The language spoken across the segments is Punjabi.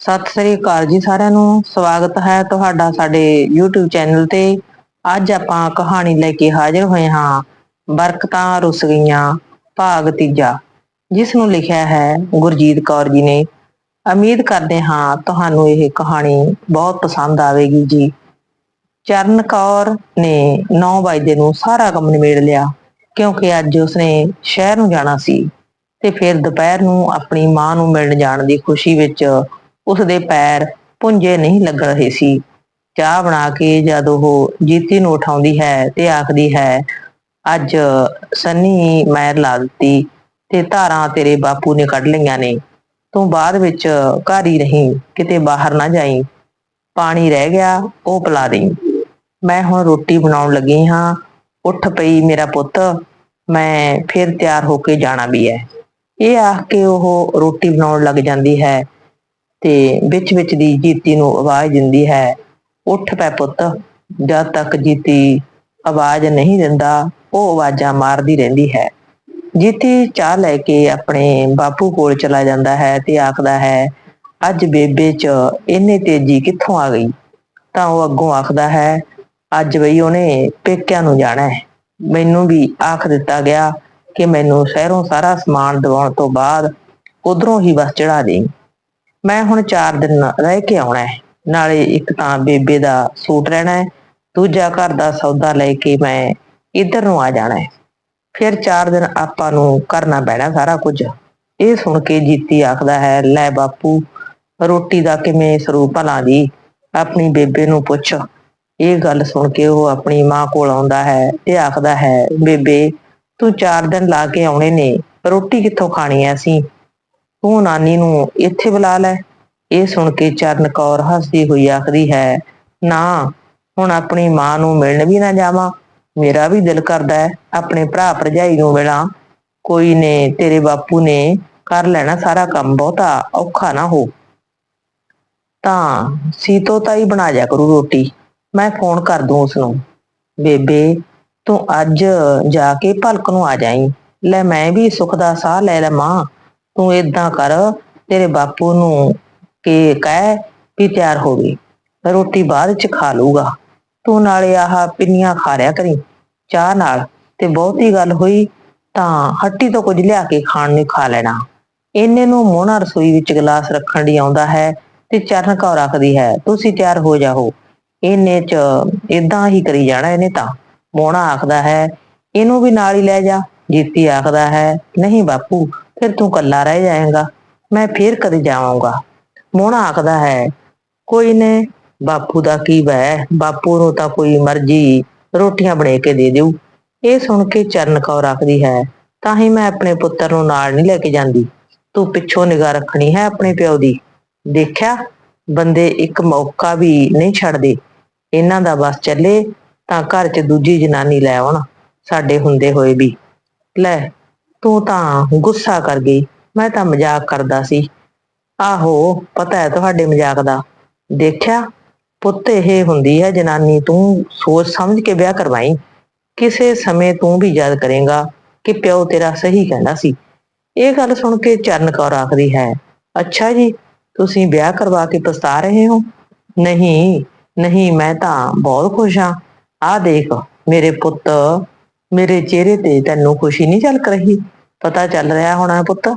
ਸਤਿ ਸ੍ਰੀ ਅਕਾਲ ਜੀ ਸਾਰਿਆਂ ਨੂੰ। ਸਵਾਗਤ ਹੈ ਤੁਹਾਡਾ ਸਾਡੇ YouTube ਚੈਨਲ ਤੇ। ਅੱਜ ਆਪਾਂ ਕਹਾਣੀ ਲੈ ਕੇ ਹਾਜ਼ਰ ਹੋਏ ਹਾਂ। ਬਰਕਤਾਂ ਰੁੱਸ ਗਈਆਂ, ਭਾਗ ਤੀਜਾ। ਜਿਸ ਨੂੰ ਲਿਖਿਆ ਹੈ ਗੁਰਜੀਤ ਕੌਰ ਜੀ ਨੇ। ਉਮੀਦ ਕਰਦੇ ਹਾਂ ਤੁਹਾਨੂੰ ਇਹ ਕਹਾਣੀ ਬਹੁਤ ਪਸੰਦ ਆਵੇਗੀ ਜੀ। ਚਰਨ ਕੌਰ ਨੇ 9 ਵਜੇ ਨੂੰ ਸਾਰਾ ਕੰਮ ਨਿਬੇੜ ਲਿਆ, ਕਿਉਂਕਿ ਅੱਜ ਉਸਨੇ ਸ਼ਹਿਰ ਨੂੰ ਜਾਣਾ ਸੀ। ਤੇ ਫਿਰ ਦੁਪਹਿਰ ਨੂੰ ਆਪਣੀ ਮਾਂ ਨੂੰ ਮਿਲਣ ਜਾਣ ਦੀ ਖੁਸ਼ੀ ਵਿੱਚ ਉਸਦੇ ਪੈਰ ਪੁੰਜੇ ਨਹੀਂ ਲੱਗ ਰਹੇ ਸੀ। ਚਾਹ ਬਣਾ ਕੇ ਜਦ ਉਹ ਜੀਤੀ ਨੂੰ ਉਠਾਉਂਦੀ ਹੈ ਤੇ ਆਖਦੀ ਹੈ, ਅੱਜ ਸੰਨੀ ਮੈਰ ਲਾ ਦਿੱਤੀ ਤੇ ਧਾਰਾਂ ਤੇਰੇ ਬਾਪੂ ਨੇ ਕੱਢ ਲਈਆਂ ਨੇ। ਤੂੰ ਬਾਅਦ ਵਿੱਚ ਘਰ ਹੀ ਰਹੀਂ, ਕਿਤੇ ਬਾਹਰ ਨਾ ਜਾਈਂ। ਪਾਣੀ ਰਹਿ ਗਿਆ, ਉਹ ਪਿਲਾ ਦੇਈਂ। ਮੈਂ ਹੁਣ ਰੋਟੀ ਬਣਾਉਣ ਲੱਗੀ ਹਾਂ। ਉੱਠ ਪਈ ਮੇਰਾ ਪੁੱਤ, ਮੈਂ ਫਿਰ ਤਿਆਰ ਹੋ ਕੇ ਜਾਣਾ ਵੀ ਹੈ। ਇਹ ਆਖ ਕੇ ਉਹ ਰੋਟੀ ਬਣਾਉਣ ਲੱਗ ਜਾਂਦੀ ਹੈ। ਤੇ ਵਿੱਚ ਵਿੱਚ ਦੀ ਜੀਤੀ ਨੂੰ ਆਵਾਜ਼ ਦਿੰਦੀ ਹੈ, ਉੱਠ ਪੈ ਪੁੱਤ, ਜਦ ਤੱਕ ਜੀਤੀ ਆਵਾਜ਼ ਨਹੀਂ ਦਿੰਦਾ, ਉਹ ਆਵਾਜ਼ਾਂ ਮਾਰਦੀ ਰਹਿੰਦੀ ਹੈ। ਜੀਤੀ ਚਾਹ ਲੈ ਕੇ ਆਪਣੇ ਬਾਪੂ ਕੋਲ ਚਲਾ ਜਾਂਦਾ ਹੈ ਤੇ ਆਖਦਾ ਹੈ, ਅੱਜ ਬੇਬੇ 'ਚ ਇੰਨੀ ਤੇਜ਼ੀ ਕਿੱਥੋਂ ਆ ਗਈ? ਤਾਂ ਉਹ ਅੱਗੋਂ ਆਖਦਾ ਹੈ, ਅੱਜ ਬਈ ਉਹਨੇ ਪੇਕਿਆਂ ਨੂੰ ਜਾਣਾ ਹੈ। ਮੈਨੂੰ ਵੀ ਆਖ ਦਿੱਤਾ ਗਿਆ ਕਿ ਮੈਨੂੰ ਸ਼ਹਿਰੋਂ ਸਾਰਾ ਸਮਾਨ ਦਿਵਾਉਣ ਤੋਂ ਬਾਅਦ ਉਧਰੋਂ ਹੀ ਬਸ ਚੜਾ ਦੇਈਂ। ਮੈਂ ਹੁਣ 4 ਦਿਨ ਰਹਿ ਕੇ ਆਉਣਾ ਹੈ। ਨਾਲੇ ਇੱਕ ਤਾਂ ਬੇਬੇ ਦਾ ਸੂਟ ਰਹਿਣਾ ਹੈ, ਦੂਜਾ ਘਰ ਦਾ ਸੌਦਾ ਲੈ ਕੇ ਮੈਂ ਇੱਧਰ ਨੂੰ ਆ ਜਾਣਾ ਹੈ। ਫਿਰ 4 ਦਿਨ ਆਪਾਂ ਨੂੰ ਕਰਨਾ ਪੈਣਾ ਸਾਰਾ ਕੁਝ। ਇਹ ਸੁਣ ਕੇ ਜੀਤੀ ਆਖਦਾ ਹੈ, ਲੈ ਬਾਪੂ, ਰੋਟੀ ਦਾ ਕਿਵੇਂ ਸਰੂਪ ਭਲਾ ਦੀ ਆਪਣੀ ਬੇਬੇ ਨੂੰ ਪੁੱਛ। ਇਹ ਗੱਲ ਸੁਣ ਕੇ ਉਹ ਆਪਣੀ ਮਾਂ ਕੋਲ ਆਉਂਦਾ ਹੈ ਤੇ ਆਖਦਾ ਹੈ, ਬੇਬੇ, ਤੂੰ 4 ਦਿਨ ਲਾ ਕੇ ਆਉਣੇ ਨੇ, ਰੋਟੀ ਕਿੱਥੋਂ ਖਾਣੀ ਐ ਅਸੀਂ? ਤੂੰ ਨਾਨੀ ਨੂੰ ਇੱਥੇ ਬੁਲਾ ਲੈ। ਇਹ ਸੁਣ ਕੇ ਚਰਨ ਕੌਰ ਹੱਸਦੀ ਹੋਈ ਆਖਦੀ ਹੈ, ਨਾ, ਹੁਣ ਆਪਣੀ ਮਾਂ ਨੂੰ ਮਿਲਣ ਵੀ ਨਾ ਜਾਵਾਂ। ਮੇਰਾ ਵੀ ਦਿਲ ਕਰਦਾ ਹੈ ਆਪਣੇ ਭਰਾ ਭਰਜਾਈ ਨੂੰ ਮਿਲਾਂ। ਕੋਈ ਨੇ ਤੇਰੇ ਬਾਪੂ ਨੇ ਕਰ ਲੈਣਾ ਸਾਰਾ ਕੰਮ ਬਹੁਤਾ ਔਖਾ ਨਾ ਹੋ। ਤਾਂ ਸੀਤੋ ਤਾਈ ਬਣਾ ਜਾ ਕਰੂ ਰੋਟੀ। ਮੈਂ ਫੋਨ ਕਰ ਦੂੰ ਉਸ ਨੂੰ ਬੇਬੇ, ਤੂੰ ਅੱਜ ਜਾ ਕੇ ਭਲਕ ਨੂੰ ਆ ਜਾਈਂ। ਲੈ ਮੈਂ ਵੀ ਸੁਖ ਦਾ ਸਾਹ ਲੈ ਲਵਾਂ। ਤੂੰ ਇਦਾਂ ਕਰ, ਤੇਰੇ ਬਾਪੂ ਨੂੰ ਕਿ ਕਹਿ ਵੀ ਤਿਆਰ ਹੋ ਗਈ, ਰੋਟੀ ਬਾਅਦ ਚ ਖਾ ਲੂਗਾ ਤੂੰ ਨਾਲੇ ਆਹ ਪਿੰਨੀਆਂ ਖਾ ਰਿਆ ਕਰੀ, ਚਾਹ ਨਾਲ। ਤੇ ਬਹੁਤੀ ਗੱਲ ਹੋਈ ਤਾਂ ਹੱਟੀ ਤੋਂ ਕੁਝ ਲਿਆ ਕੇ ਖਾਣ ਨੂੰ ਖਾ ਲੈਣਾ। ਇੰਨੇ ਨੂੰ ਮੋਹਣਾ ਰਸੋਈ ਵਿੱਚ ਗਲਾਸ ਰੱਖਣ ਲਈ ਆਉਂਦਾ ਹੈ ਤੇ ਚਰਨ ਕੌਰ ਆਖਦੀ ਹੈ, ਤੁਸੀਂ ਤਿਆਰ ਹੋ ਜਾਓ। ਇਹਨੇ ਚ ਇਦਾਂ ਹੀ ਕਰੀ ਜਾਣਾ ਇਹਨੇ ਤਾਂ। ਮੋਹਣਾ ਆਖਦਾ ਹੈ, ਇਹਨੂੰ ਵੀ ਨਾਲ ਹੀ ਲੈ ਜਾ। ਜੀਤੀ ਆਖਦਾ ਹੈ, ਨਹੀਂ ਬਾਪੂ ਫਿਰ ਤੂੰ ਕੱਲਾ ਰਹਿ ਜਾਏਗਾ, ਮੈਂ ਫੇਰ ਕਦੇ ਜਾਵਾਂਗਾ। ਮੋਹਣਾ ਆਖਦਾ ਹੈ, ਕੋਈ ਨੇ, ਬਾਪੂ ਦਾ ਕੀ ਵੈ ਬਾਪੂ ਨੂੰ ਤਾਂ ਕੋਈ ਮਰਜ਼ੀ ਰੋਟੀਆਂ ਬਣਾ ਕੇ ਦੇ ਦੇਊ। ਇਹ ਸੁਣ ਕੇ ਚਰਨ ਕੌਰ ਆਖਦੀ ਹੈ, ਤਾਂ ਹੀ ਮੈਂ ਆਪਣੇ ਪੁੱਤਰ ਨੂੰ ਨਾਲ ਨਹੀਂ ਲੈ ਕੇ ਜਾਂਦੀ। ਤੂੰ ਪਿੱਛੋਂ ਨਿਗਾਹ ਰੱਖਣੀ ਹੈ ਆਪਣੇ ਪਿਓ ਦੀ। ਦੇਖਿਆ, ਬੰਦੇ ਇੱਕ ਮੌਕਾ ਵੀ ਨਹੀਂ ਛੱਡਦੇ। ਇਹਨਾਂ ਦਾ ਬਸ ਚੱਲੇ, ਤਾਂ ਘਰ 'ਚ ਦੂਜੀ ਜਨਾਨੀ ਲੈ ਆਉਣ, ਸਾਡੇ ਹੁੰਦੇ ਹੋਏ ਵੀ। ਲੈ ਤੂੰ ਤਾਂ ਗੁੱਸਾ ਕਰ ਗਈ। ਮੈਂ ਤਾਂ ਮਜ਼ਾਕ ਕਰਦਾ ਸੀ। ਆਹੋ, ਪਤਾ ਹੈ ਤੁਹਾਡੇ ਮਜ਼ਾਕ ਦਾ। ਦੇਖਿਆ, ਪੁੱਤ ਇਹ ਹੁੰਦੀ ਹੈ, ਜਨਾਨੀ ਤੂੰ ਸੋਚ ਸਮਝ ਕੇ ਵਿਆਹ ਕਰਵਾਈ। ਕਿਸੇ ਸਮੇਂ ਤੂੰ ਵੀ ਯਾਦ ਕਰੇਗਾ ਕਿ ਪਿਓ ਤੇਰਾ ਸਹੀ ਕਹਿੰਦਾ ਸੀ। ਇਹ ਗੱਲ ਸੁਣ ਕੇ ਚਰਨ ਕੌਰ ਆਖਦੀ ਹੈ, ਅੱਛਾ ਜੀ, ਤੁਸੀਂ ਵਿਆਹ ਕਰਵਾ ਕੇ ਪਛਤਾ ਰਹੇ ਹੋ? ਨਹੀਂ ਨਹੀਂ, ਮੈਂ ਤਾਂ ਬਹੁਤ ਖੁਸ਼ ਹਾਂ। ਆਹ ਦੇਖ, ਮੇਰੇ ਪੁੱਤ ਮੇਰੇ ਚਿਹਰੇ ਤੇ ਤੈਨੂੰ ਖੁਸ਼ੀ ਨਹੀਂ ਝਲਕ ਰਹੀ? ਪਤਾ ਚੱਲ ਰਿਹਾ ਹੋਣਾ ਪੁੱਤ,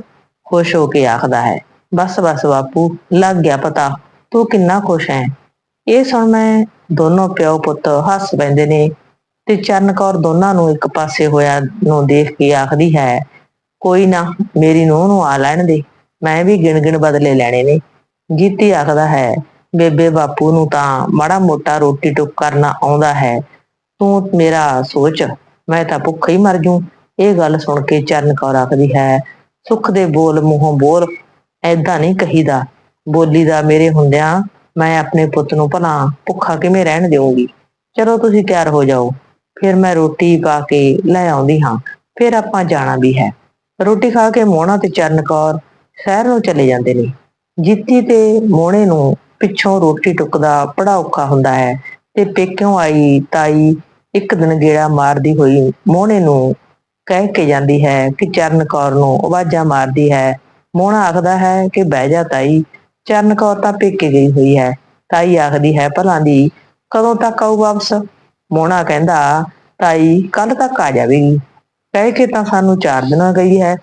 ਖੁਸ਼ ਹੋ ਕੇ ਆਖਦਾ ਹੈ। ਬਸ ਬਸ ਬਾਪੂ, ਲੱਗ ਗਿਆ ਪਤਾ। ਤੂੰ ਕਿੰਨਾ ਖੁਸ਼ ਹੈ? ਇਹ ਸੁਣ ਮੈਂ ਦੋਨੋਂ ਪਿਓ ਪੁੱਤ ਹੱਸ ਪੈਂਦੇ ਨੇ ਤੇ ਚਰਨ ਕੌਰ ਦੋਨਾਂ ਨੂੰ ਇੱਕ ਪਾਸੇ ਹੋਇਆ ਨੂੰ ਦੇਖ ਕੇ ਆਖਦੀ ਹੈ, ਕੋਈ ਨਾ, ਮੇਰੀ ਨੂੰਹ ਨੂੰ ਆ ਲੈਣ ਦੇ। ਮੈਂ ਵੀ ਗਿਣ ਗਿਣ ਬਦਲੇ ਲੈਣੇ ਨੇ। ਜੀਤੀ ਆਖਦਾ ਹੈ, ਬੇਬੇ ਬਾਪੂ ਨੂੰ ਤਾਂ ਮਾੜਾ ਮੋਟਾ ਰੋਟੀ ਟੁੱਕ ਕਰਨਾ ਆਉਂਦਾ ਹੈ। ਤੂੰ ਮੇਰਾ ਸੋਚ। ਮੈਂ ਤਾਂ ਭੁੱਖ ਹੀ ਮਰ ਜੂ। ਇਹ ਗੱਲ ਸੁਣ ਕੇ ਚਰਨ ਕੌਰ ਆਖਦੀ ਹੈ, ਸੁੱਖ ਦੇ ਬੋਲ ਮੂੰਹੋਂ ਬੋਲ ਐਦਾਂ ਨਹੀਂ ਕਹੀਦਾ। ਬੋਲੀ ਦਾ ਮੇਰੇ ਹੁੰਦਿਆਂ ਮੈਂ ਆਪਣੇ ਪੁੱਤ ਨੂੰ ਭਲਾ ਭੁੱਖਾ ਕਿਵੇਂ ਰਹਿਣ ਦੇਵਾਂਗੀ? ਚਲੋ ਤੁਸੀਂ ਤਿਆਰ ਹੋ ਜਾਓ। ਫਿਰ ਮੈਂ ਰੋਟੀ ਪਾ ਕੇ ਲੈ ਆਉਂਦੀ ਹਾਂ। ਫਿਰ ਆਪਾਂ ਜਾਣਾ ਵੀ ਹੈ। ਰੋਟੀ ਖਾ ਕੇ ਮੋਹਣਾ ਤੇ ਚਰਨ ਕੌਰ ਸ਼ਹਿਰ ਨੂੰ ਚਲੇ ਜਾਂਦੇ ਨੇ। ਜਿੱਤੀ ਤੇ ਮੋਹਣੇ ਨੂੰ ਪਿੱਛੋਂ ਰੋਟੀ ਟੁੱਕਦਾ ਬੜਾ ਔਖਾ ਹੁੰਦਾ ਹੈ ਤੇ ਪੇਕਿਓਂ ਆਈ ਤਾਈ ਇੱਕ ਦਿਨ ਗੇੜਾ ਮਾਰਦੀ ਹੋਈ ਮੋਹਣੇ ਨੂੰ ਕਹਿ ਕੇ ਜਾਂਦੀ ਹੈ ਕਿ ਚਰਨ ਕੌਰ ਨੂੰ ਆਵਾਜ਼ਾਂ ਮਾਰਦੀ ਹੈ। ਮੋਹਣਾ ਆਖਦਾ ਹੈ ਕਿ ਬਹਿ ਜਾ ਤਾਈ, ਚਰਨ ਕੌਰ ਤਾਂ ਪੇਕੇ ਗਈ ਹੋਈ ਹੈ। ਤਾਈ ਆਖਦੀ ਹੈ, ਭਲਾਂ ਦੀ ਕਦੋਂ ਤੱਕ ਆਉ ਵਾਪਸ? ਮੋਹਣਾ ਕਹਿੰਦਾ, ਤਾਈ ਕੱਲ ਤੱਕ ਆ ਜਾਵੇਗੀ। ਕਹਿ ਕੇ ਤਾਂ ਸਾਨੂੰ ਚਾਰ ਦਿਨਾਂ ਗਈ ਹੈ।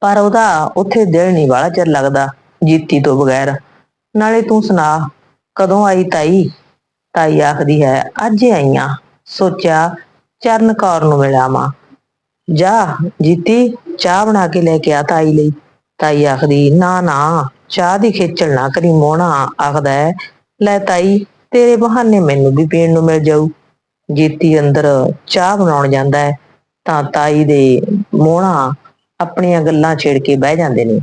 ਪਰ ਉਹਦਾ ਉੱਥੇ ਦਿਲ ਨਹੀਂ ਵਾਲਾ ਚਿਰ ਲੱਗਦਾ, ਜੀਤੀ ਤੋਂ ਬਗੈਰ। ਨਾਲੇ ਤੂੰ ਸੁਣਾ, ਕਦੋਂ ਆਈ ਤਾਈ? ਤਾਈ ਆਖਦੀ ਹੈ, ਅੱਜ ਹੀ ਆਈਆਂ ਸੋਚਿਆ, ਚਰਨ ਕੌਰ ਨੂੰ ਮਿਲਾਵਾਂ। ਜਾ, ਜੀਤੀ, ਚਾਹ ਬਣਾ ਕੇ ਲੈ ਕੇ ਆ ਤਾਈ ਲਈ। ਤਾਈ ਆਖਦੀ, ਨਾ ਨਾ, ਚਾਹ ਦੀ ਖੇਚਲ ਨਾ ਕਰੀ ਮੋਹਣਾ ਆਖਦਾ ਹੈ, ਲੈ ਤਾਈ, ਤੇਰੇ ਬਹਾਨੇ ਮੈਨੂੰ ਵੀ ਪੀਣ ਨੂੰ ਮਿਲ ਜਾਊ। ਜੀਤੀ ਅੰਦਰ ਚਾਹ ਬਣਾਉਣ ਜਾਂਦਾ ਹੈ, ਤਾਂ ਤਾਈ ਦੇ ਮੋਹਣਾ ਆਪਣੀਆਂ ਗੱਲਾਂ ਛੇੜ ਕੇ ਬਹਿ ਜਾਂਦੇ ਨੇ।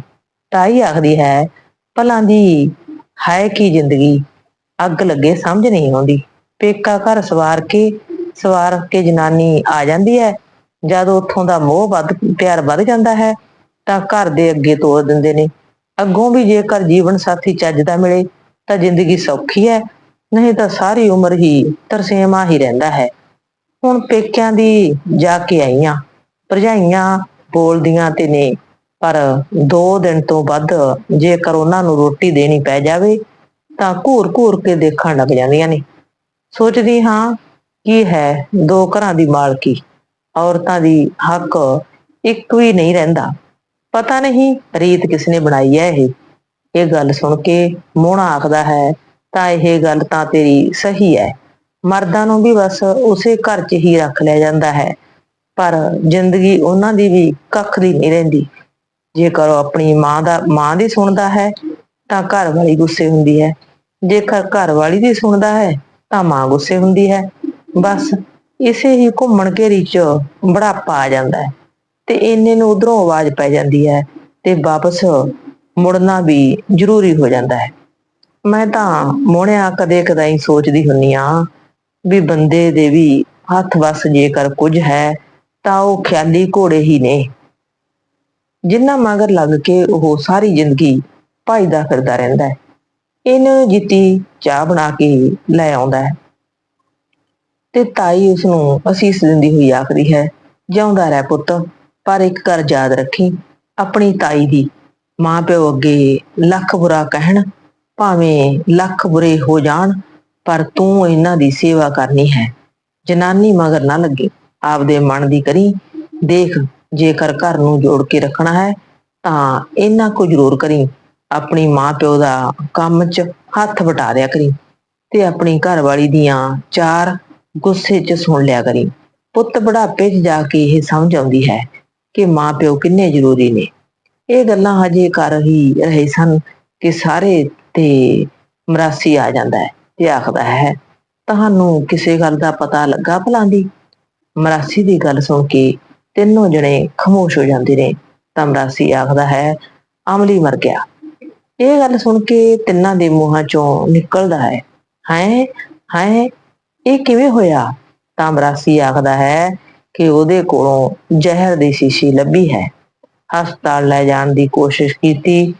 ਤਾਈ ਆਖਦੀ ਹੈ, ਭਲਾਂ ਦੀ ਹੈ ਕੀ ਜ਼ਿੰਦਗੀ? ਅੱਗ ਲੱਗੇ ਸਮਝ ਨਹੀਂ ਆਉਂਦੀ। ਪੇਕਾ ਘਰ ਸਵਾਰ ਕੇ ਸਵਾਰ ਕੇ ਜਨਾਨੀ ਆ ਜਾਂਦੀ ਹੈ। ਜਦ ਉੱਥੋਂ ਦਾ ਮੋਹ ਵੱਧ, ਪਿਆਰ ਵੱਧ ਜਾਂਦਾ ਹੈ, ਤਾਂ ਘਰ ਦੇ ਅੱਗੇ ਤੋਰ ਦਿੰਦੇ ਨੇ। ਅੱਗੋਂ ਵੀ ਜੇਕਰ ਜੀਵਨ ਸਾਥੀ ਚੱਜ ਦਾ ਮਿਲੇ, ਤਾਂ ਜ਼ਿੰਦਗੀ ਸੌਖੀ ਹੈ। ਨਹੀਂ ਤਾਂ ਸਾਰੀ ਉਮਰ ਹੀ ਤਰਸੇਮਾ ਹੀ ਰਹਿੰਦਾ ਹੈ। ਹੁਣ ਪੇਕਿਆਂ ਦੀ ਜਾ ਕੇ ਆਈਆਂ। ਭਰਜਾਈਆਂ ਬੋਲਦੀਆਂ ਤੇ ਨੇ, ਪਰ ਦੋ ਦਿਨ ਤੋਂ ਵੱਧ ਜੇਕਰ ਉਹਨਾਂ ਨੂੰ ਰੋਟੀ ਦੇਣੀ ਪੈ ਜਾਵੇ, ਤਾਂ ਘੂਰ-ਘੂਰ ਕੇ ਦੇਖਣ ਲੱਗ ਜਾਂਦੀਆਂ ਨੇ। ਸੋਚਦੀ ਹਾਂ ਕੀ ਹੈ ਦੋ ਘਰਾਂ ਦੀ ਮਾਲਕੀ? ਔਰਤਾਂ ਦੀ ਹੱਕ ਇੱਕ ਵੀ ਨਹੀਂ ਰਹਿੰਦਾ। ਪਤਾ ਨਹੀਂ ਰੀਤ ਕਿਸਨੇ ਬਣਾਈ ਹੈ ਇਹ। ਇਹ ਗੱਲ ਸੁਣ ਕੇ ਮੋਹਣਾ ਆਖਦਾ ਹੈ, ਤਾਂ ਇਹ ਗੱਲ ਤਾਂ ਤੇਰੀ ਸਹੀ ਹੈ। ਮਰਦਾਂ ਨੂੰ ਵੀ ਬਸ ਉਸੇ ਘਰ 'ਚ ਹੀ ਰੱਖ ਲਿਆ ਜਾਂਦਾ ਹੈ। ਪਰ ਜ਼ਿੰਦਗੀ ਉਹਨਾਂ ਦੀ ਵੀ ਕੱਖ ਦੀ ਨਹੀਂ ਰਹਿੰਦੀ। ਜੇਕਰ ਉਹ ਆਪਣੀ ਮਾਂ ਦਾ, ਮਾਂ ਦੀ ਸੁਣਦਾ ਹੈ, ਤਾਂ ਘਰ ਵਾਲੀ ਗੁੱਸੇ ਹੁੰਦੀ ਹੈ। ਜੇਕਰ ਘਰ ਵਾਲੀ ਦੀ ਸੁਣਦਾ ਹੈ, ਤਾਂ ਮਾਂ ਗੁੱਸੇ ਹੁੰਦੀ ਹੈ। ਬਸ ਇਸੇ ਹੀ ਘੁੰਮਣ ਘੇਰੀ 'ਚ ਬੁਢਾਪਾ ਆ ਜਾਂਦਾ ਹੈ ਤੇ ਇੰਨੇ ਨੂੰ ਉਧਰੋਂ ਆਵਾਜ਼ ਪੈ ਜਾਂਦੀ ਹੈ ਤੇ ਵਾਪਸ ਮੁੜਨਾ ਵੀ ਜ਼ਰੂਰੀ ਹੋ ਜਾਂਦਾ ਹੈ। ਮੈਂ ਤਾਂ ਮੋਹਣਿਆ ਕਦੇ ਕਦਾਈ ਸੋਚਦੀ ਹੁੰਨੀ ਆ ਵੀ ਬੰਦੇ ਦੇ ਵੀ ਹੱਥ ਵਸ ਜੇਕਰ ਕੁਝ ਹੈ ਤਾਂ ਉਹ ਖਿਆਲੀ ਘੋੜੇ ਹੀ ਨੇ। ਜਿੰਨਾ ਮਗਰ ਲੱਗ ਕੇ ਉਹ ਸਾਰੀ ਜ਼ਿੰਦਗੀ ਭਜਦਾ ਫਿਰਦਾ ਰਹਿੰਦਾ ਹੈ। ਇਹਨੂੰ ਜਿੱਤੀ ਚਾਹ ਬਣਾ ਕੇ ਲੈ ਆਉਂਦਾ ਹੈ। ਤੇ ਤਾਈ ਉਸ ਨੂੰ ਅਸੀਸ ਦਿੰਦੀ ਹੋਈ ਆਖਦੀ ਹੈ, ਜਿਉਂਦਾ ਰਹਿ ਪੁੱਤ, ਪਰ ਇੱਕ ਗੱਲ ਯਾਦ ਰੱਖੀ, ਆਪਣੀ ਤਾਈ ਦੀ। ਮਾਂ ਪਿਓ ਅੱਗੇ ਲੱਖ ਬੁਰਾ ਕਹਿਣ, ਭਾਵੇਂ ਲੱਖ ਬੁਰੇ ਹੋ ਜਾਣ, ਪਰ ਤੂੰ ਇਹਨਾਂ ਦੀ ਸੇਵਾ ਕਰਨੀ ਹੈ। ਜਨਾਨੀ ਮਗਰ ਨਾ ਲੱਗੇ। ਆਪਦੇ ਮਨ ਦੀ ਕਰੀ, ਦੇਖ, ਜੇਕਰ ਘਰ ਨੂੰ ਜੋੜ ਕੇ ਰੱਖਣਾ ਹੈ, ਤਾਂ ਇਹਨਾਂ ਕੋ ਜ਼ਰੂਰ ਕਰੀ। ਆਪਣੀ ਮਾਂ ਪਿਓ ਦਾ ਕੰਮ 'ਚ ਹੱਥ ਵਟਾ ਦਿਆ ਕਰੀ ਤੇ ਆਪਣੀ ਘਰ ਵਾਲੀ ਦੀਆਂ ਚਾਰ ਗੁੱਸੇ 'ਚ ਸੁਣ ਲਿਆ ਕਰੀ। ਪੁੱਤ ਬੁਢਾਪੇ 'ਚ ਜਾ ਕੇ ਇਹ ਸਮਝ ਆਉਂਦੀ ਹੈ ਕਿ ਮਾਂ ਪਿਓ ਕਿੰਨੇ ਜ਼ਰੂਰੀ ਨੇ। ਇਹ ਗੱਲਾਂ ਹਜੇ ਕਰ ਹੀ ਰਹੇ ਸਨ ਕਿ ਸਾਰੇ ਤੇ ਮਰਾਸੀ ਆ ਜਾਂਦਾ ਹੈ ਤੇ ਆਖਦਾ ਹੈ, ਤੁਹਾਨੂੰ ਕਿਸੇ ਗੱਲ ਦਾ ਪਤਾ ਲੱਗਾ ਭਲਾਂ ਮਰਾਸੀ ਦੀ ਗੱਲ ਸੁਣ ਕੇ ਤਿੰਨੋਂ ਜਣੇ ਖਮੋਸ਼ ਹੋ ਜਾਂਦੇ ਨੇ, ਤਾਂ ਮਰਾਸੀ ਆਖਦਾ ਹੈ, ਅਮਲੀ ਮਰ ਗਿਆ। ਇਹ ਗੱਲ ਸੁਣ ਕੇ ਤਿੰਨਾਂ ਦੇ ਮੂੰਹਾਂ ਚੋਂ ਨਿਕਲਦਾ ਹੈ ਹੈ ਹੈ ਇਹ ਕਿਵੇਂ ਹੋਇਆ? ਤਾਂ ਮਰਾਸੀ ਆਖਦਾ ਹੈ ਕਿ ਉਹਦੇ ਕੋਲੋਂ ਜ਼ਹਿਰ ਦੀ ਸ਼ੀਸ਼ੀ ਲੱਭੀ ਹੈ। ਹਸਪਤਾਲ ਲੈ ਜਾਣ ਦੀ ਕੋਸ਼ਿਸ਼ ਕੀਤੀ,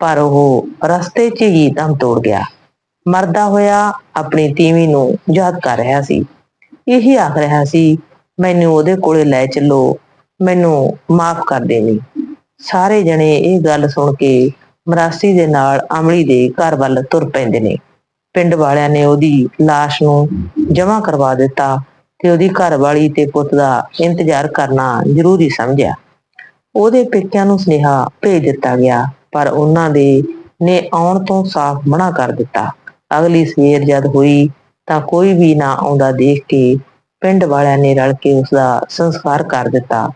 ਪਰ ਉਹ ਰਸਤੇ 'ਚ ਹੀ ਦਮ ਤੋੜ ਗਿਆ। ਮਰਦਾ ਹੋਇਆ ਆਪਣੀ ਤੀਵੀਂ ਨੂੰ ਯਾਦ ਕਰ ਰਿਹਾ ਸੀ। ਇਹੀ ਆਖ ਰਿਹਾ ਸੀ, ਮੈਨੂੰ ਉਹਦੇ ਕੋਲੇ ਲੈ ਚੱਲੋ, ਮੈਨੂੰ ਮਾਫ ਕਰ ਦੇਣੀ ਸਾਰੇ ਜਣੇ ਇਹ ਗੱਲ ਸੁਣ ਕੇ ਮਰਾਸੀ ਦੇ ਨਾਲ ਅਮਲੀ ਦੇ ਘਰ ਵੱਲ ਤੁਰ ਪੈਂਦੇ ਨੇ। ਪਿੰਡ ਵਾਲਿਆਂ ਨੇ ਉਹਦੀ লাশ ਨੂੰ ਜਮ੍ਹਾਂ ਕਰਵਾ ਦਿੱਤਾ ਤੇ ਉਹਦੀ ਘਰਵਾਲੀ ਤੇ ਪੁੱਤ ਦਾ ਇੰਤਜ਼ਾਰ ਕਰਨਾ ਜ਼ਰੂਰੀ ਸਮਝਿਆ। ਉਹਦੇ ਪੇਕਿਆਂ ਨੂੰ ਸੁਨੇਹਾ ਭੇਜ ਦਿੱਤਾ ਗਿਆ, ਪਰ ਉਹਨਾਂ ਦੇ ਨੇ ਆਉਣ ਤੋਂ ਸਾਫ਼ ਮਨਾ ਕਰ ਦਿੱਤਾ। ਅਗਲੀ ਸਵੇਰ ਜਦ ਹੋਈ ਤਾਂ ਕੋਈ ਵੀ ਨਾ ਆਉਂਦਾ ਦੇਖ ਕੇ ਪਿੰਡ ਵਾਲਿਆਂ ਨੇ ਰਲ ਕੇ ਉਸ ਦਾ ਸੰਸਕਾਰ ਕਰ ਦਿੱਤਾ।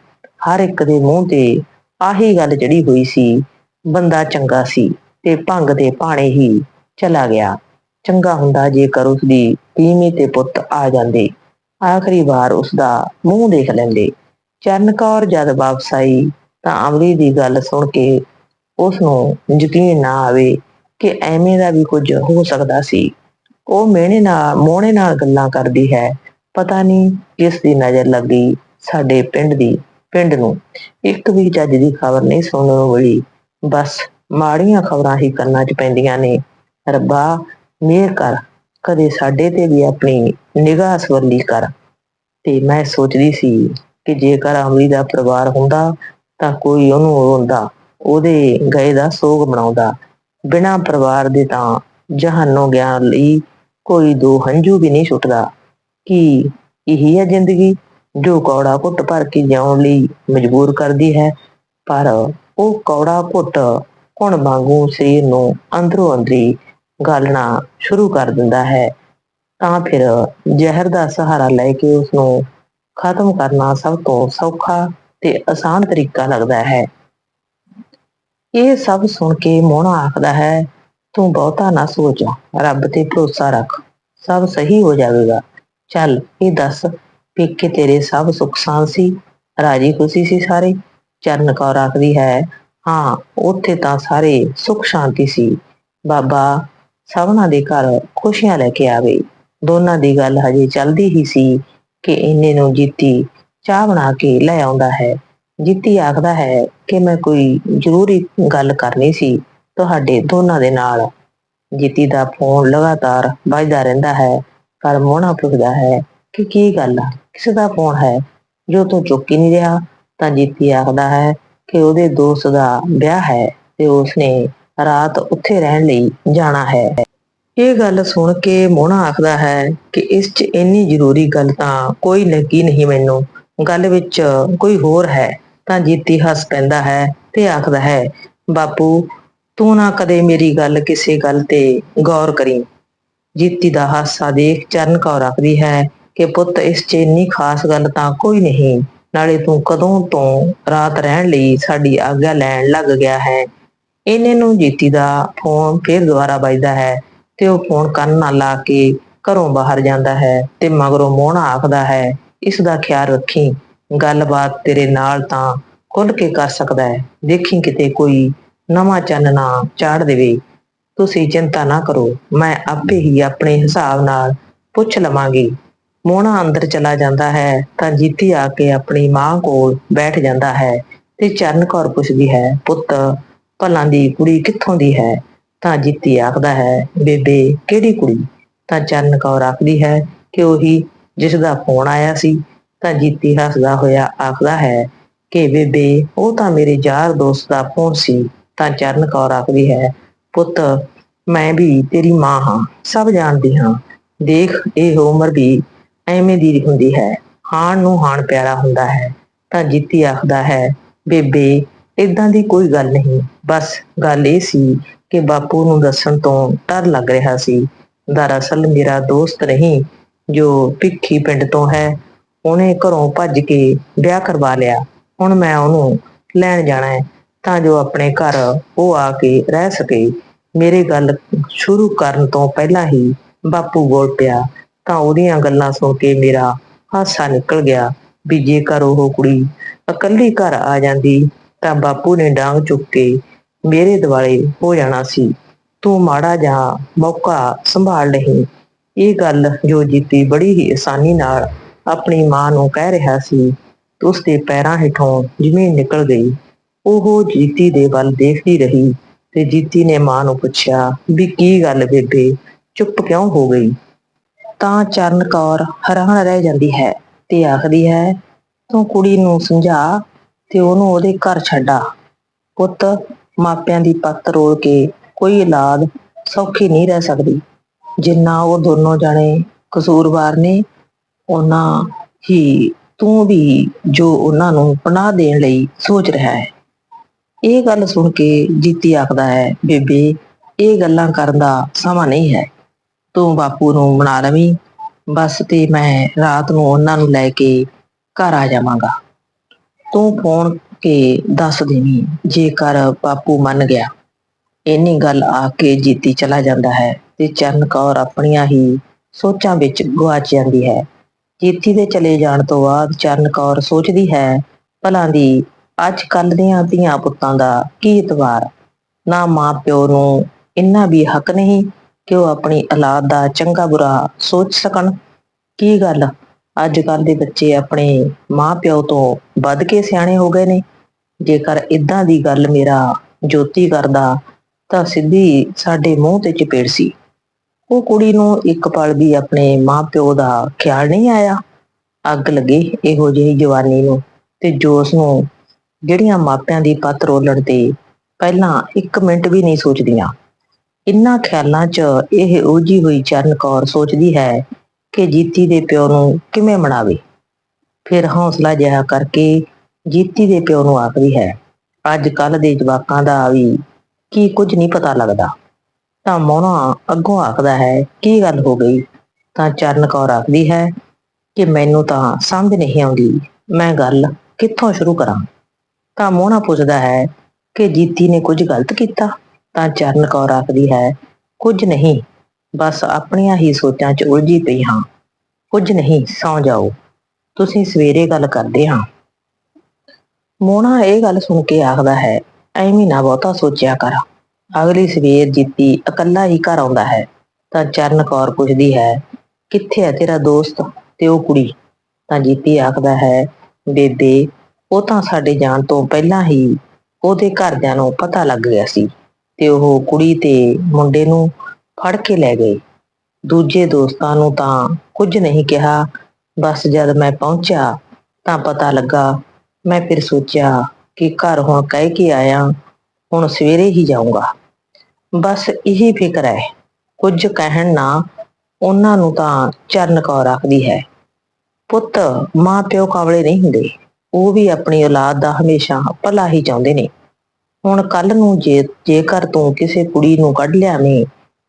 ਹਰ ਇੱਕ ਦੇ ਮੂੰਹ ਤੇ ਆਹੀ ਗੱਲ ਜੜੀ ਹੋਈ ਸੀ, ਬੰਦਾ ਚੰਗਾ ਸੀ ਤੇ ਭੰਗ ਦੇ ਭਾਣੇ ਹੀ ਚਲਾ ਗਿਆ। ਚੰਗਾ ਹੁੰਦਾ ਜੇਕਰ ਉਸ ਦੀ ਤੀਵੀਂ ਤੇ ਪੁੱਤ ਆ ਜਾਂਦੇ। ਆਖਰੀ ਵਾਰ ਉਸ ਦਾ ਮੂੰਹ ਦੇਖ ਲੈਂਦੇ। ਚਰਨ ਕੌਰ ਜਦ ਵਾਪਸ ਆਈ ਤਾਂ ਅਮਲੀ ਦੀ ਗੱਲ ਸੁਣ ਕੇ ਉਸ ਨੂੰ ਯਕੀਨ ਨਾ ਆਵੇ ਕਿ ਐਵੇਂ ਦਾ ਵੀ ਕੁਝ ਹੋ ਸਕਦਾ ਸੀ। ਉਹ ਮਿਹਣੇ ਨਾਲ, ਮੋਹਣੇ ਨਾਲ ਗੱਲਾਂ ਕਰਦੀ ਹੈ। ਪਤਾ ਨਹੀਂ ਕਿਸ ਦੀ ਨਜ਼ਰ ਲੱਗੀ ਸਾਡੇ ਪਿੰਡ ਦੀ, ਪਿੰਡ ਨੂੰ। ਇੱਕ ਵੀ ਚੱਜ ਦੀ ਖਬਰ ਨਹੀਂ ਸੁਣਨ ਨੂੰ ਮਿਲੀ। ਬਸ ਮਾੜੀਆਂ ਖਬਰਾਂ ਹੀ ਕੰਨਾਂ 'ਚ ਪੈਂਦੀਆਂ ਨੇ। ਰੱਬਾ ਮਿਹਰ ਕਰ, ਕਦੇ ਸਾਡੇ ਤੇ ਵੀ ਆਪਣੀ ਨਿਗਾਹ ਸਵਰਲੀ ਕਰ। ਤੇ ਮੈਂ ਸੋਚਦੀ ਸੀ ਕਿ ਜੇਕਰ ਅਮਲੀ ਦਾ ਪਰਿਵਾਰ ਹੁੰਦਾ ਤਾਂ ਕੋਈ ਉਹਨੂੰ ਰੋਂਦਾ, ਉਹਦੇ ਗਏ ਦਾ ਸੋਗ ਮਨਾਉਂਦਾ। ਬਿਨਾਂ ਪਰਿਵਾਰ ਦੇ ਤਾਂ ਜਹਾਨੋਂ ਗਿਆਨ ਲਈ ਕੋਈ ਦੋ ਹੰਝੂ ਵੀ ਨਹੀਂ ਛੁੱਟਦਾ ਕੀ ਇਹੀ ਹੈ ਜ਼ਿੰਦਗੀ ਜੋ ਕੌੜਾ ਘੁੱਟ ਭਰ ਕੇ ਜਿਉਣ ਲਈ ਮਜਬੂਰ ਕਰਦੀ ਹੈ? ਪਰ ਉਹ ਕੌੜਾ ਘੁੱਟ ਹੁਣ ਵਾਂਗੂ ਸਰੀਰ ਨੂੰ ਅੰਦਰੋਂ ਅੰਦਰੀ ਗਾਲਣਾ ਸ਼ੁਰੂ ਕਰ ਦਿੰਦਾ ਹੈ, ਤਾਂ ਫਿਰ ਜ਼ਹਿਰ ਦਾ ਸਹਾਰਾ ਲੈ ਕੇ ਉਸ ਨੂੰ ਖਤਮ ਕਰਨਾ ਸਭ ਤੋਂ ਸੌਖਾ ਤੇ ਆਸਾਨ ਤਰੀਕਾ ਲੱਗਦਾ ਹੈ। ਇਹ ਸਭ ਸੁਣ ਕੇ ਮੋਹਣਾ ਆਖਦਾ ਹੈ, ਤੂੰ ਬਹੁਤਾ ਨਾ ਸੋਚ, ਰੱਬ ਤੇ ਭਰੋਸਾ ਰੱਖ, ਸਭ ਸਹੀ ਹੋ ਜਾਵੇਗਾ। ਚੱਲ, ਇਹ ਦੱਸ, ਪੇਕੇ ਤੇਰੇ ਸਭ ਸੁੱਖ ਸਾਂਦ ਸੀ? ਰਾਜੀ ਖੁਸ਼ੀ ਸੀ ਸਾਰੇ? ਚਰਨ ਕੌਰ ਆਖਦੀ ਹੈ, ਹਾਂ, ਉੱਥੇ ਤਾਂ ਸਾਰੇ ਸੁੱਖ ਸ਼ਾਂਤੀ ਸੀ। ਬਾਬਾ ਸਭਨਾਂ ਦੇ ਘਰ ਖੁਸ਼ੀਆਂ ਲੈ ਕੇ ਆਵੇ। ਦੋਨਾਂ ਦੀ ਗੱਲ ਹਜੇ ਚੱਲਦੀ ਹੀ ਸੀ ਕਿ ਇਹਨੇ ਨੂੰ ਜੀਤੀ ਚਾਹ ਬਣਾ ਕੇ ਲੈ ਆਉਂਦਾ ਹੈ। ਜੀਤੀ ਆਖਦਾ ਹੈ ਕਿ ਮੈਂ ਕੋਈ ਜ਼ਰੂਰੀ ਗੱਲ ਕਰਨੀ ਸੀ। ਤੁਹਾਡੇ ਦੋਨਾਂ ਦੇ ਨਾਲ ਜੀਤੀ ਦਾ ਫੋਨ ਲਗਾਤਾਰ ਵੱਜਦਾ ਰਹਿੰਦਾ ਹੈ। ਪਰ ਮੋਹਣਾ ਪੁੱਛਦਾ ਹੈ ਕਿ ਕੀ ਗੱਲ? ਆ ਕਿਸੇ ਦਾ ਫੋਨ ਹੈ? ਜੋ ਤੂੰ ਚੁੱਕ ਹੀ ਨਹੀਂ ਰਿਹਾ ਤਾਂ ਜੀਤੀ ਆਖਦਾ ਹੈ ਕਿ ਉਹਦੇ ਦੋਸਤ ਦਾ ਵਿਆਹ ਹੈ ਤੇ ਉਸਨੇ ਰਾਤ ਉੱਥੇ ਰਹਿਣ ਲਈ ਜਾਣਾ ਹੈ। ਇਹ ਗੱਲ ਸੁਣ ਕੇ ਮੋਹਣਾ ਆਖਦਾ ਹੈ ਕਿ ਇਸ 'ਚ ਇੰਨੀ ਜ਼ਰੂਰੀ ਗੱਲ ਤਾਂ ਕੋਈ ਲੱਗੀ ਨਹੀਂ ਮੈਨੂੰ। ਗੱਲ ਵਿੱਚ ਕੋਈ ਹੋਰ ਹੈ ਤਾਂ ਜੀਤੀ ਹੱਸ ਪੈਂਦਾ ਹੈ ਤੇ ਆਖਦਾ ਹੈ, ਬਾਪੂ, ਤੂੰ ਨਾ ਕਦੇ ਮੇਰੀ ਗੱਲ ਕਿਸੇ ਗੱਲ ਤੇ ਗੌਰ ਕਰੀ। ਜੀਤੀ ਦਾ ਹਾਸਾ ਦੇਖ ਚਰਨ ਕੌਰ ਆਖਦੀ ਹੈ ਕਿ ਪੁੱਤ, ਇਸ 'ਚ ਇੰਨੀ ਖਾਸ ਗੱਲ ਤਾਂ ਕੋਈ ਨਹੀਂ। ਨਾਲੇ ਤੂੰ ਕਦੋਂ ਤੋਂ ਰਾਤ ਰਹਿਣ ਲਈ ਸਾਡੀ ਆਗਿਆ ਲੈਣ ਲੱਗ ਗਿਆ ਹੈ। ਇਹਨੇ ਨੂੰ ਜੀਤੀ ਦਾ ਫੋਨ ਫਿਰ ਦੁਬਾਰਾ ਵੱਜਦਾ ਹੈ ਤੇ ਉਹ ਫੋਨ ਕੰਨ ਨਾਲ ਲਾ ਕੇ ਘਰੋਂ ਬਾਹਰ ਜਾਂਦਾ ਹੈ ਤੇ ਮਗਰੋਂ ਮੋਹਣਾ ਆਖਦਾ ਹੈ, ਇਸ ਦਾ ਖਿਆਲ ਰੱਖੀ, ਗੱਲਬਾਤ ਤੇਰੇ ਨਾਲ ਤਾਂ ਖੁੱਲ ਕੇ ਕਰ ਸਕਦਾ ਹੈ। ਦੇਖੀ ਕਿਤੇ ਕੋਈ ਨਵਾਂ ਚੰਨ ਨਾ ਚਾੜ ਦੇਵੇ। ਤੁਸੀਂ ਚਿੰਤਾ ਨਾ ਕਰੋ, ਮੈਂ ਆਪੇ ਹੀ ਆਪਣੇ ਹਿਸਾਬ ਨਾਲ ਪੁੱਛ ਲਵਾਂਗੀ। ਮੋਹਣਾ ਅੰਦਰ ਚਲਾ ਜਾਂਦਾ ਹੈ ਤਾਂ ਜੀਤੀ ਆ ਕੇ ਆਪਣੀ ਮਾਂ ਕੋਲ ਬੈਠ ਜਾਂਦਾ ਹੈ ਤੇ ਚਰਨ ਕੌਰ ਪੁੱਛਦੀ ਹੈ, ਪੁੱਤ ਭਲਾਂ ਦੀ ਕੁੜੀ ਕਿੱਥੋਂ ਦੀ ਹੈ? ਤਾਂ ਜੀਤੀ ਆਖਦਾ ਹੈ, ਬੇਬੇ, ਕਿਹੜੀ ਕੁੜੀ? ਤਾਂ ਚਰਨ ਕੌਰ ਆਖਦੀ ਹੈ ਕਿ ਉਹੀ ਜਿਸ ਦਾ ਫੋਨ ਆਇਆ ਸੀ। ਤਾਂ ਜੀਤੀ ਹੱਸਦਾ ਹੋਇਆ ਆਖਦਾ ਹੈ ਕਿ ਬੇਬੇ, ਉਹ ਤਾਂ ਮੇਰੇ ਯਾਰ ਦੋਸਤ ਦਾ ਫੋਨ ਸੀ। ਤਾਂ ਚਰਨ ਕੌਰ ਆਖਦੀ ਹੈ, ਪੁੱਤ, ਮੈਂ ਵੀ ਤੇਰੀ ਮਾਂ ਹਾਂ, ਸਭ ਜਾਣਦੀ ਹਾਂ। ਦੇਖ, ਇਹ ਉਮਰ ਵੀ ਐਵੇਂ ਦੀ ਹੁੰਦੀ ਹੈ। ਹਾਣ ਨੂੰ ਹਾਣ ਪਿਆਰਾ ਹੁੰਦਾ ਹੈ। ਤਾਂ ਜੀਤੀ ਆਖਦਾ ਹੈ, ਬੇਬੇ ਇਦਾਂ ਦੀ ਕੋਈ ਗੱਲ ਨਹੀਂ। ਬਸ ਗੱਲ ਇਹ ਸੀ ਕਿ ਬਾਪੂ ਨੂੰ ਦੱਸਣ ਤੋਂ ਡਰ ਲੱਗ ਰਿਹਾ ਸੀ। ਦਰਅਸਲ ਮੇਰਾ ਦੋਸਤ ਨਹੀਂ, ਜੋ ਭਿੱਖੀ ਪਿੰਡ ਤੋਂ ਹੈ, ਉਹਨੇ ਘਰੋਂ ਭੱਜ ਕੇ ਵਿਆਹ ਕਰਵਾ ਲਿਆ। ਹੁਣ ਮੈਂ ਉਹਨੂੰ ਲੈਣ ਜਾਣਾ ਹੈ ਤਾਂ ਜੋ ਆਪਣੇ ਘਰ ਉਹ ਆ ਕੇ ਰਹਿ ਸਕੇ। ਮੇਰੇ ਗੱਲ ਸ਼ੁਰੂ ਕਰਨ ਤੋਂ ਪਹਿਲਾਂ ਹੀ ਬਾਪੂ ਬੋਲ ਪਿਆ ਤਾਂ ਉਹਦੀਆਂ ਗੱਲਾਂ ਸੁਣ ਕੇ ਮੇਰਾ ਹਾਸਾ ਨਿਕਲ ਗਿਆ ਵੀ ਜੇਕਰ ਉਹ ਕੁੜੀ ਇਕੱਲੀ ਘਰ ਆ ਜਾਂਦੀ ਤਾਂ ਬਾਪੂ ਨੇ ਡਾਂਗ ਚੁੱਕ ਕੇ ਮੇਰੇ ਦਿਵਾਲੇ ਹੋ ਜਾਣਾ ਸੀ। ਤੂੰ ਮਾੜਾ ਜਾਂ ਮੌਕਾ ਸੰਭਾਲ ਨਹੀਂ ਇਹ ਗੱਲ ਜੋ ਜੀਤੀ ਬੜੀ ਹੀ ਆਸਾਨੀ ਨਾਲ ਆਪਣੀ ਮਾਂ ਨੂੰ ਕਹਿ ਰਿਹਾ ਸੀ ਤੇ ਉਸ ਦੇ ਪੈਰਾਂ ਹੇਠੋਂ ਜ਼ਮੀਨ ਨਿਕਲ ਗਈ। ਉਹ ਜੀਤੀ ਦੇ ਵੱਲ ਦੇਖਦੀ ਰਹੀ ਤੇ ਜੀਤੀ ਨੇ ਮਾਂ ਨੂੰ ਪੁੱਛਿਆ ਵੀ ਕੀ ਗੱਲ ਬੇਬੇ, ਚੁੱਪ ਕਿਉਂ ਹੋ ਗਈ? ਤਾਂ ਚਰਨ ਕੌਰ ਹੈਰਾਨ ਰਹਿ ਜਾਂਦੀ ਹੈ ਤੇ ਆਖਦੀ ਹੈ, ਤੂੰ ਕੁੜੀ ਨੂੰ ਸਮਝਾ ਤੇ ਉਹਨੂੰ ਉਹਦੇ ਘਰ ਛੱਡਾ। ਪੁੱਤ ਮਾਪਿਆਂ ਦੀ ਪੱਤ ਰੋਲ ਕੇ ਕੋਈ ਔਲਾਦ ਸੌਖੀ ਨਹੀਂ ਰਹਿ ਸਕਦੀ। ਜਿੰਨਾ ਉਹ ਦੋਨੋਂ ਜਾਣੇ ਕਸੂਰਵਾਰ ਨੇ ਉਹਨਾਂ ਹੀ ਤੂੰ ਵੀ ਜੋ ਉਹਨਾਂ ਨੂੰ ਪਨਾਹ ਦੇਣ ਲਈ ਸੋਚ ਰਿਹਾ ਹੈ। ਇਹ ਗੱਲ ਸੁਣ ਕੇ ਜੀਤੀ ਆਖਦਾ ਹੈ, ਬੇਬੇ, ਇਹ ਗੱਲਾਂ ਕਰਨ ਦਾ ਸਮਾਂ ਨਹੀਂ ਹੈ। ਤੂੰ ਬਾਪੂ ਨੂੰ ਮਨਾ ਲਵੀਂ ਬਸ ਤੇ ਮੈਂ ਰਾਤ ਨੂੰ ਉਹਨਾਂ ਨੂੰ ਲੈ ਕੇ ਘਰ ਆ ਜਾਵਾਂਗਾ। ਤੂੰ ਫੋਨ ਕੇ ਦੱਸ ਦੇਵੀਂ, ਜੇਕਰ ਬਾਪੂ ਮੰਨ ਗਿਆ। ਇੰਨੀ ਗੱਲ ਆ ਕੇ ਜੀਤੀ ਚਲਾ ਜਾਂਦਾ ਹੈ ਤੇ ਚਰਨ ਕੌਰ ਆਪਣੀਆਂ ਹੀ ਸੋਚਾਂ ਵਿੱਚ ਗੁਆਚ ਜਾਂਦੀ ਹੈ। ਜੀਤੀ ਦੇ ਚਲੇ ਜਾਣ ਤੋਂ ਬਾਅਦ ਚਰਨ ਕੌਰ ਸੋਚਦੀ ਹੈ, ਭਲਾਂ ਦੀ ਅੱਜ ਕੱਲ ਦੀਆਂ ਧੀਆਂ ਪੁੱਤਾਂ ਦਾ ਕੀ ਇਤਵਾਰ? ਨਾ ਮਾਂ ਪਿਓ ਨੂੰ ਇੰਨਾ ਵੀ ਹੱਕ ਨਹੀਂ ਕਿ ਉਹ ਆਪਣੀ ਔਲਾਦ ਦਾ ਚੰਗਾ ਬੁਰਾ ਸੋਚ ਸਕਣ। ਕੀ ਗੱਲ? ਅੱਜ ਕੱਲ੍ਹ ਦੇ ਬੱਚੇ ਆਪਣੇ ਮਾਂ ਪਿਓ ਤੋਂ ਵੱਧ ਕੇ ਸਿਆਣੇ ਹੋ ਗਏ ਨੇ। ਜੇਕਰ ਇਦਾਂ ਦੀ ਗੱਲ ਮੇਰਾ ਜੋਤੀ ਕਰਦਾ, ਤਾਂ ਸਿੱਧੀ ਸਾਡੇ ਮੂੰਹ ਤੇ ਚਪੇੜ ਸੀ। ਉਹ ਕੁੜੀ ਨੂੰ ਇੱਕ ਪਲ ਵੀ ਆਪਣੇ ਮਾਂ ਪਿਓ ਦਾ ਖਿਆਲ ਨਹੀਂ ਆਇਆ। ਅੱਗ ਲੱਗੀ ਇਹੋ ਜਿਹੀ ਜਵਾਨੀ ਨੂੰ ਤੇ ਜੋਸ ਨੂੰ ਜਿਹੜੀਆਂ ਮਾਪਿਆਂ ਦੀ ਪੱਤ ਰੋਲਣ ਤੇ ਪਹਿਲਾਂ ਇੱਕ ਮਿੰਟ ਵੀ ਨਹੀਂ ਸੋਚਦੀਆਂ। ਇਨ੍ਹਾਂ ਖਿਆਲਾਂ 'ਚ ਇਹ ਉਲਝੀ ਹੋਈ ਚਰਨ ਕੌਰ ਸੋਚਦੀ ਹੈ ਕਿ ਜੀਤੀ ਦੇ ਪਿਓ ਨੂੰ ਕਿਵੇਂ ਮਨਾਵੇ? ਫਿਰ ਹੌਸਲਾ ਜਿਹਾ ਕਰਕੇ ਜੀਤੀ ਦੇ ਪਿਓ ਨੂੰ ਆਖਦੀ ਹੈ, ਅੱਜ ਕੱਲ ਦੇ ਜਵਾਕਾਂ ਦਾ ਵੀ ਕੀ ਕੁਝ ਨਹੀਂ ਪਤਾ ਲੱਗਦਾ। ਤਾਂ ਮੋਨਾ ਅੱਗੋਂ ਆਖਦਾ ਹੈ, ਕੀ ਗੱਲ ਹੋ ਗਈ? ਤਾਂ ਚਰਨ ਕੌਰ ਆਖਦੀ ਹੈ ਕਿ ਮੈਨੂੰ ਤਾਂ ਸਮਝ ਨਹੀਂ ਆਉਂਦੀ, ਮੈਂ ਗੱਲ ਕਿੱਥੋਂ ਸ਼ੁਰੂ ਕਰਾਂ? ਤਾਂ ਮੋਨਾ ਪੁੱਛਦਾ ਹੈ ਕਿ ਜੀਤੀ ਨੇ ਕੁਝ ਗਲਤ ਕੀਤਾ? ਤਾਂ ਚਰਨ ਕੌਰ ਆਖਦੀ ਹੈ, ਕੁਝ ਨਹੀਂ। ਬਸ ਆਪਣੀਆਂ ਹੀ ਸੋਚਾਂ 'ਚ ਉਲਝੀ ਪਈ ਹਾਂ। ਕੁਝ ਨਹੀਂ, ਸੌਂ ਜਾਓ। ਤੁਸੀਂ ਸਵੇਰੇ ਗੱਲ ਕਰਦੇ ਹਾਂ। ਮੋਨਾ ਇਹ ਗੱਲ ਸੁਣ ਕੇ ਆਖਦਾ ਹੈ, ਐਵੇਂ ਨਾ ਬਹੁਤਾ ਸੋਚਿਆ ਕਰ। ਅਗਲੀ ਸਵੇਰ ਜੀਤੀ ਇਕੱਲਾ ਹੀ ਘਰ ਆਉਂਦਾ ਹੈ। ਤਾਂ ਚਰਨ ਕੌਰ ਪੁੱਛਦੀ ਹੈ, ਕਿੱਥੇ ਹੈ ਤੇਰਾ ਦੋਸਤ ਤੇ ਉਹ ਕੁੜੀ? ਤਾਂ ਜੀਤੀ ਆਖਦਾ ਹੈ, ਬੇਬੇ, ਉਹ ਤਾਂ ਸਾਡੇ ਜਾਣ ਤੋਂ ਪਹਿਲਾਂ ਹੀ ਉਹਦੇ ਘਰਦਿਆਂ ਨੂੰ ਪਤਾ ਲੱਗ ਗਿਆ ਸੀ ਤੇ ਉਹ ਕੁੜੀ ਤੇ ਮੁੰਡੇ ਨੂੰ ਫੜ ਕੇ ਲੈ ਗਏ। ਦੂਜੇ ਦੋਸਤਾਂ ਨੂੰ ਤਾਂ ਕੁਝ ਨਹੀਂ ਕਿਹਾ। ਬਸ ਜਦ ਮੈਂ ਪਹੁੰਚਿਆ ਤਾਂ ਪਤਾ ਲੱਗਾ, ਮੈਂ ਫਿਰ ਸੋਚਿਆ ਕਿ ਘਰ ਹੁਣ ਕਹਿ ਕੇ ਆਇਆ, ਹੁਣ ਸਵੇਰੇ ਹੀ ਜਾਊਂਗਾ। ਬਸ ਇਹੀ ਫਿਕਰ ਹੈ। ਕੁਝ ਕਹਿਣ ਨਾ, ਉਹਨਾਂ ਨੂੰ ਤਾਂ ਚਰਨ ਕੌਰ ਆਖਦੀ ਹੈ, ਪੁੱਤ ਮਾਂ ਪਿਓ ਕਾਬਲੇ ਨਹੀਂ ਹੁੰਦੇ। ਉਹ ਵੀ ਆਪਣੀ ਔਲਾਦ ਦਾ ਹਮੇਸ਼ਾ ਭਲਾ ਹੀ ਚਾਹੁੰਦੇ ਨੇ। ਹੁਣ ਕੱਲ ਨੂੰ ਜੇ, ਜੇਕਰ ਤੂੰ ਕਿਸੇ ਕੁੜੀ ਨੂੰ ਕੱਢ ਲਿਆਵੇਂ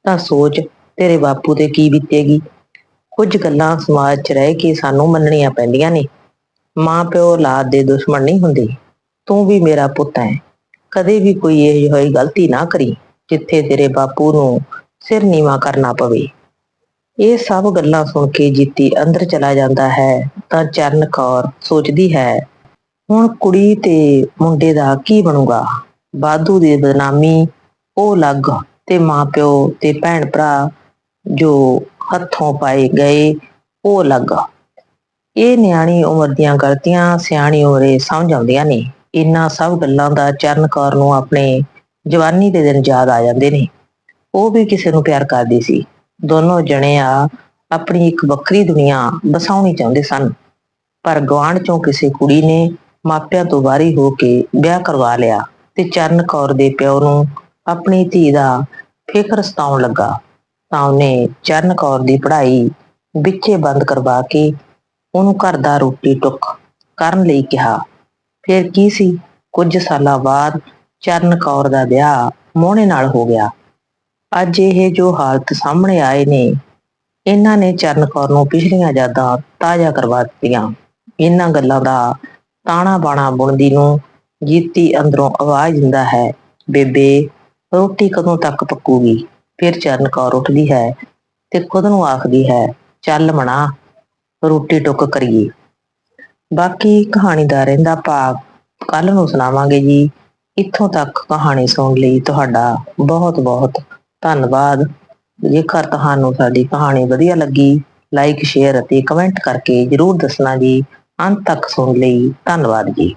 ਤਾਂ ਸੋਚ ਤੇਰੇ ਬਾਪੂ ਤੇ ਕੀ ਬੀਤੇਗੀ? ਕੁਝ ਗੱਲਾਂ ਸਮਾਜ 'ਚ ਰਹਿ ਕੇ ਸਾਨੂੰ ਮੰਨਣੀਆਂ ਪੈਂਦੀਆਂ ਨੇ। ਮਾਂ ਪਿਓ ਔਲਾਦ ਦੇ ਦੁਸ਼ਮਣ ਨਹੀਂ ਹੁੰਦੇ। ਤੂੰ ਵੀ ਮੇਰਾ ਪੁੱਤ ਹੈ। ਕਦੇ ਵੀ ਕੋਈ ਇਹ ਜਿਹੀ ਗਲਤੀ ਨਾ ਕਰੀ, ਜਿੱਥੇ ਤੇਰੇ ਬਾਪੂ ਨੂੰ ਸਿਰ ਨੀਵਾ ਕਰਨਾ ਪਵੇ। ਇਹ ਸਭ ਗੱਲਾਂ ਸੁਣ ਕੇ ਜੀਤੀ ਅੰਦਰ ਚਲਾ ਜਾਂਦਾ ਹੈ, ਤਾਂ ਚਰਨ ਕੌਰ ਸੋਚਦੀ ਹੈ, ਹੁਣ ਕੁੜੀ ਤੇ ਮੁੰਡੇ ਦਾ ਕੀ ਬਣੂਗਾ? ਬਾਦੂ ਦੀ ਬਦਨਾਮੀ, ਉਹ ਲੱਗ ਤੇ ਮਾਪਿਓ ਤੇ ਭੈਣ ਭਰਾ ਜੋ ਹੱਥੋਂ ਪਾਏ ਗਏ, ਉਹ ਲੱਗ ਇਹ ਨਿਆਣੀ ਉਮਰ ਦੀਆਂ ਗਲਤੀਆਂ ਸਿਆਣੀ ਉਮਰੇ ਸਮਝ ਆਉਂਦੀਆਂ ਨੇ। ਇਨ੍ਹਾਂ ਸਭ ਗੱਲਾਂ ਦਾ ਚਰਨ ਕੌਰ ਨੂੰ ਆਪਣੇ ਜਵਾਨੀ ਦੇ ਦਿਨ ਯਾਦ ਆ ਜਾਂਦੇ ਨੇ। ਉਹ ਵੀ ਕਿਸੇ ਨੂੰ ਪਿਆਰ ਕਰਦੀ ਸੀ। ਦੋਨੋਂ ਜਣੇ ਆ ਆਪਣੀ ਇੱਕ ਵੱਖਰੀ ਦੁਨੀਆ ਬਸਾਉਣੀ ਚਾਹੁੰਦੇ ਸਨ। ਪਰ ਗਵਾਂਢ ਚੋਂ ਕਿਸੇ ਕੁੜੀ ਨੇ ਮਾਪਿਆਂ ਤੋਂ ਵਾਰੀ ਹੋ ਕੇ ਵਿਆਹ ਕਰਵਾ ਲਿਆ ਤੇ ਚਰਨ ਕੌਰ ਦੇ ਪਿਓ ਨੂੰ ਆਪਣੀ ਧੀ ਦਾ ਫਿਕਰ ਸਤਾਉਣ ਲੱਗਾ। ਤਾਂ ਉਹਨੇ ਚਰਨ ਕੌਰ ਦੀ ਪੜ੍ਹਾਈ ਵਿੱਚੇ ਬੰਦ ਕਰਵਾ ਕੇ ਉਹਨੂੰ ਘਰ ਦਾ ਰੋਟੀ ਟੁੱਕ ਕਰਨ ਲਈ ਕਿਹਾ। ਫਿਰ ਕੀ ਸੀ? ਕੁਝ ਸਾਲਾਂ ਬਾਅਦ ਚਰਨ ਕੌਰ ਦਾ ਵਿਆਹ ਮੋਹਣੇ ਨਾਲ ਹੋ ਗਿਆ। ਅੱਜ ਇਹ ਜੋ ਹਾਲਤ ਸਾਹਮਣੇ ਆਏ ਨੇ, ਇਹਨਾਂ ਨੇ ਚਰਨ ਕੌਰ ਨੂੰ ਪਿਛਲੀਆਂ ਯਾਦਾਂ ਤਾਜ਼ਾ ਕਰਵਾ ਦਿੱਤੀਆਂ। ਇਹਨਾਂ ਗੱਲਾਂ ਦਾ ਤਾਣਾ ਬਾਣਾ ਬੁਣਦੀ ਨੂੰ ਜੀਤੀ ਅੰਦਰੋਂ ਆਵਾਜ਼ ਦਿੰਦਾ ਹੈ, ਬੇਬੇ ਰੋਟੀ ਕਦੋਂ ਤੱਕ ਪੱਕੂਗੀ? ਫਿਰ ਚਰਨ ਕੌਰ ਉੱਠਦੀ ਹੈ ਤੇ ਖੁਦ ਨੂੰ ਆਖਦੀ ਹੈ, ਚੱਲ ਮਣਾ, ਰੋਟੀ ਟੁੱਕ ਕਰੀਏ। ਬਾਕੀ ਕਹਾਣੀ ਦਾ ਰਹਿੰਦਾ ਭਾਗ ਕੱਲ ਨੂੰ ਸੁਣਾਵਾਂਗੇ ਜੀ। ਇੱਥੋਂ ਤੱਕ ਕਹਾਣੀ ਸੁਣਨ ਲਈ ਤੁਹਾਡਾ ਬਹੁਤ ਬਹੁਤ ਧੰਨਵਾਦ। ਜੇਕਰ ਤੁਹਾਨੂੰ ਸਾਡੀ ਕਹਾਣੀ ਵਧੀਆ ਲੱਗੀ, ਲਾਈਕ, ਸ਼ੇਅਰ ਅਤੇ ਕਮੈਂਟ ਕਰਕੇ ਜਰੂਰ ਦੱਸਣਾ ਜੀ। ਅੰਤ ਤੱਕ ਸੁਣ ਲਈ ਧੰਨਵਾਦ ਜੀ।